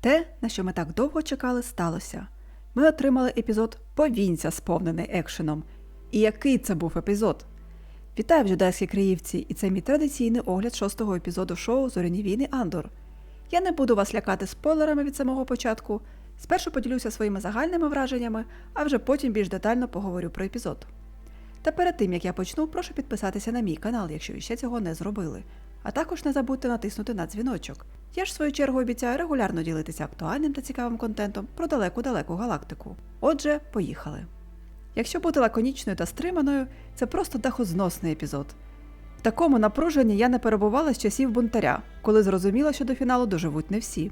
Те, на що ми так довго чекали, сталося. Ми отримали епізод Повінця, сповнений екшеном. І який це був епізод? Вітаю в жудайській Криївці, і це мій традиційний огляд шостого епізоду шоу Зоряні війни Андор. Я не буду вас лякати спойлерами від самого початку. Спершу поділюся своїми загальними враженнями, а вже потім більш детально поговорю про епізод. Та перед тим як я почну, прошу підписатися на мій канал, якщо ви ще цього не зробили. А також не забудьте натиснути на дзвіночок. Я ж в свою чергу обіцяю регулярно ділитися актуальним та цікавим контентом про далеку-далеку галактику. Отже, поїхали. Якщо бути лаконічною та стриманою, це просто дахозносний епізод. В такому напруженні я не перебувала з часів бунтаря, коли зрозуміла, що до фіналу доживуть не всі.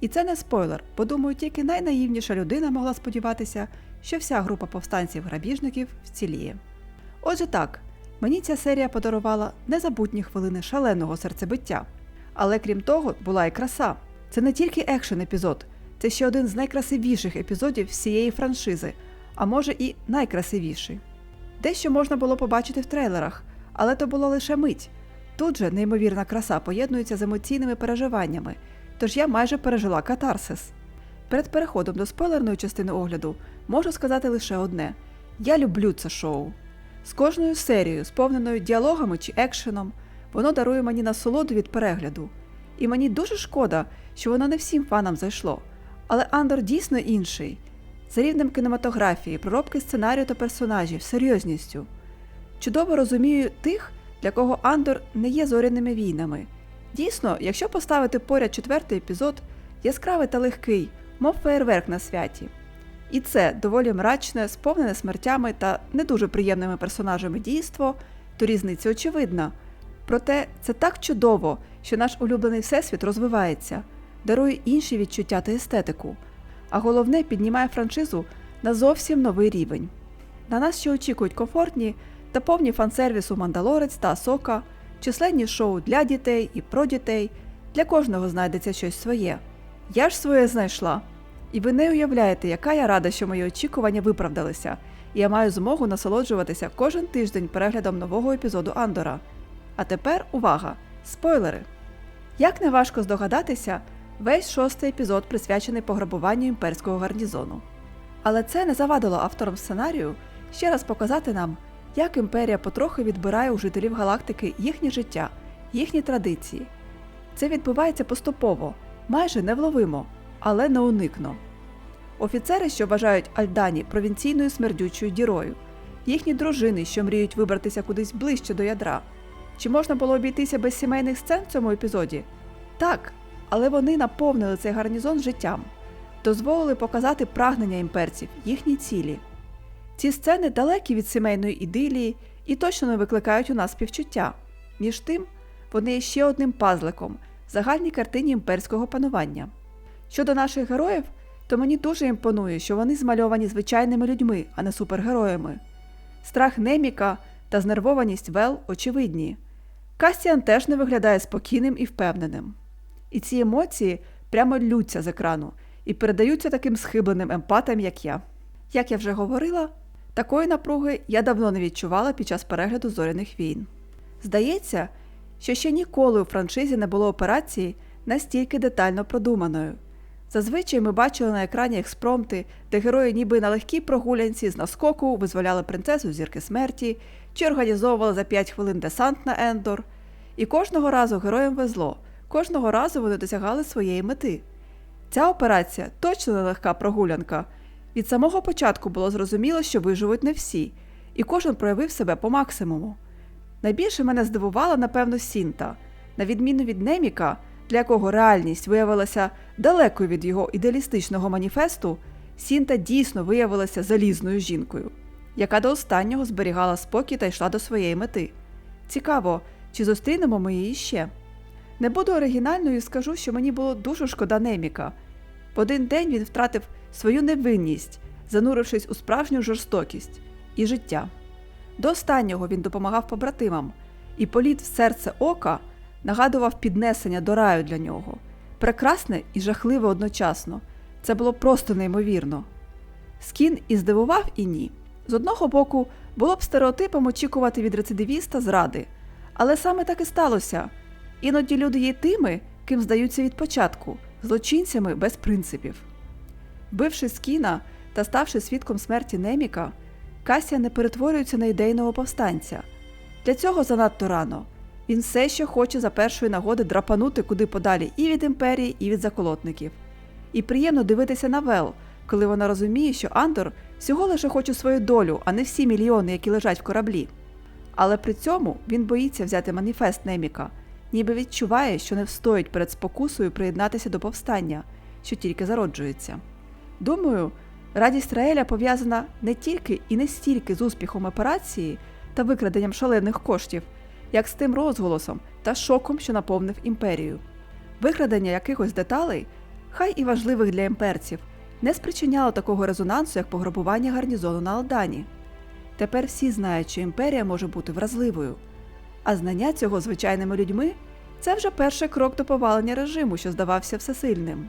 І це не спойлер, бо думаю, тільки найнаївніша людина могла сподіватися, що вся група повстанців-грабіжників вціліє. Отже так, мені ця серія подарувала незабутні хвилини шаленого серцебиття. Але крім того, була і краса. Це не тільки екшен епізод, це ще один з найкрасивіших епізодів всієї франшизи, а може і найкрасивіший. Дещо можна було побачити в трейлерах, але то була лише мить. Тут же неймовірна краса поєднується з емоційними переживаннями, тож я майже пережила катарсис. Перед переходом до спойлерної частини огляду можу сказати лише одне: я люблю це шоу. З кожною серією, сповненою діалогами чи екшеном, воно дарує мені насолоду від перегляду. І мені дуже шкода, що воно не всім фанам зайшло. Але Андор дійсно інший, за рівнем кінематографії, проробки сценарію та персонажів, серйозністю. Чудово розумію тих, для кого Андор не є зоряними війнами. Дійсно, якщо поставити поряд четвертий епізод, яскравий та легкий, мов феєрверк на святі. І це доволі мрачне, сповнене смертями та не дуже приємними персонажами дійство, то різниця очевидна. Проте це так чудово, що наш улюблений всесвіт розвивається, дарує інші відчуття та естетику, а головне піднімає франшизу на зовсім новий рівень. На нас ще очікують комфортні та повні фансервісу Мандалорець та Асока, численні шоу для дітей і про дітей. Для кожного знайдеться щось своє. Я ж своє знайшла. І ви не уявляєте, яка я рада, що мої очікування виправдалися, і я маю змогу насолоджуватися кожен тиждень переглядом нового епізоду Андора. А тепер увага! Спойлери! Як не важко здогадатися, весь шостий епізод присвячений пограбуванню імперського гарнізону. Але це не завадило авторам сценарію ще раз показати нам, як імперія потрохи відбирає у жителів галактики їхнє життя, їхні традиції. Це відбувається поступово, майже невловимо, але неуникно. Офіцери, що вважають Альдані провінційною смердючою дірою, їхні дружини, що мріють вибратися кудись ближче до ядра. Чи можна було обійтися без сімейних сцен в цьому епізоді? Так, але вони наповнили цей гарнізон життям, дозволили показати прагнення імперців, їхні цілі. Ці сцени далекі від сімейної ідилії і точно не викликають у нас співчуття. Між тим, вони є ще одним пазликом в загальній картині імперського панування. Щодо наших героїв, то мені дуже імпонує, що вони змальовані звичайними людьми, а не супергероями. Страх Неміка та знервованість Вел очевидні. Кастіан теж не виглядає спокійним і впевненим. І ці емоції прямо лються з екрану і передаються таким схибленим емпатам, як я. Як я вже говорила, такої напруги я давно не відчувала під час перегляду зоряних війн. Здається, що ще ніколи у франшизі не було операції настільки детально продуманою. Зазвичай ми бачили на екрані експромти, де герої ніби на легкій прогулянці з наскоку визволяли принцесу зірки смерті чи організовували за 5 хвилин десант на Ендор. І кожного разу героям везло, кожного разу вони досягали своєї мети. Ця операція точно не легка прогулянка. Від самого початку було зрозуміло, що виживуть не всі, і кожен проявив себе по максимуму. Найбільше мене здивувала, напевно, Сінта. На відміну від Неміка, для якого реальність виявилася далекою від його ідеалістичного маніфесту, Сінта дійсно виявилася залізною жінкою, яка до останнього зберігала спокій та йшла до своєї мети. Цікаво, чи зустрінемо ми її ще? Не буду оригінальною і скажу, що мені було дуже шкода Неміка. В один день він втратив свою невинність, занурившись у справжню жорстокість і життя. До останнього він допомагав побратимам, і політ в серце ока нагадував піднесення до раю для нього. Прекрасне і жахливе одночасно. Це було просто неймовірно. Скін і здивував, і ні. З одного боку, було б стереотипом очікувати від рецидивіста зради, але саме так і сталося. Іноді люди є тими, ким здаються від початку, злочинцями без принципів. Вбивши Скіна та ставши свідком смерті Неміка, Касія не перетворюється на ідейного повстанця. Для цього занадто рано. Він все ще хоче за першої нагоди драпанути куди подалі і від імперії, і від заколотників. І приємно дивитися на Вел, коли вона розуміє, що Андор всього лише хоче свою долю, а не всі мільйони, які лежать в кораблі. Але при цьому він боїться взяти маніфест Неміка, ніби відчуває, що не встоїть перед спокусою приєднатися до повстання, що тільки зароджується. Думаю, радість Раеля пов'язана не тільки і не стільки з успіхом операції та викраденням шалених коштів, як з тим розголосом та шоком, що наповнив імперію. Викрадення якихось деталей, хай і важливих для імперців, не спричиняло такого резонансу, як пограбування гарнізону на Алдані. Тепер всі знають, що імперія може бути вразливою, а знання цього звичайними людьми це вже перший крок до повалення режиму, що здавався всесильним.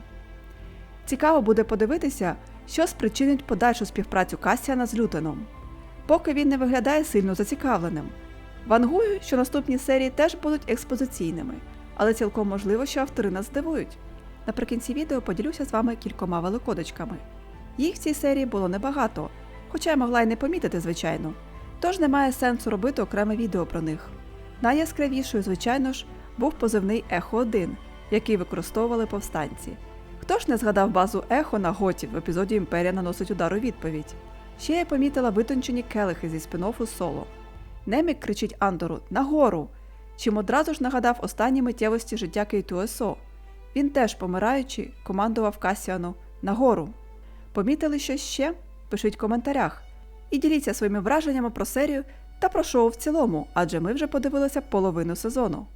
Цікаво буде подивитися, що спричинить подальшу співпрацю Касіана з Лютеном. Поки він не виглядає сильно зацікавленим. Вангую, що наступні серії теж будуть експозиційними, але цілком можливо, що автори нас здивують. Наприкінці відео поділюся з вами кількома великодочками. Їх в цій серії було небагато, хоча я могла й не помітити, звичайно, тож немає сенсу робити окреме відео про них. Найяскравішою, звичайно ж, був позивний Ехо 1, який використовували повстанці. Хто ж не згадав базу Ехо на готів в епізоді Імперія наносить удар у відповідь? Ще я помітила витончені келихи зі спін-оффу соло. Немік кричить Андору Нагору! Чим одразу ж нагадав останні миттєвості життя Кейтуесо. Він теж, помираючи, командував Касіану Нагору. Помітили щось ще? Пишіть в коментарях. І діліться своїми враженнями про серію та про шоу в цілому, адже ми вже подивилися половину сезону.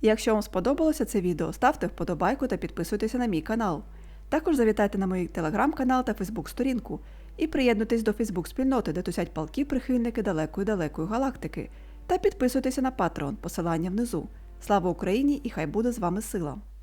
І якщо вам сподобалося це відео, ставте вподобайку та підписуйтеся на мій канал. Також завітайте на мій телеграм-канал та фейсбук-сторінку і приєднуйтесь до фейсбук-спільноти, де тусять палки прихильники далекої далекої галактики. Та підписуйтеся на Patreon, посилання внизу. Слава Україні і хай буде з вами сила!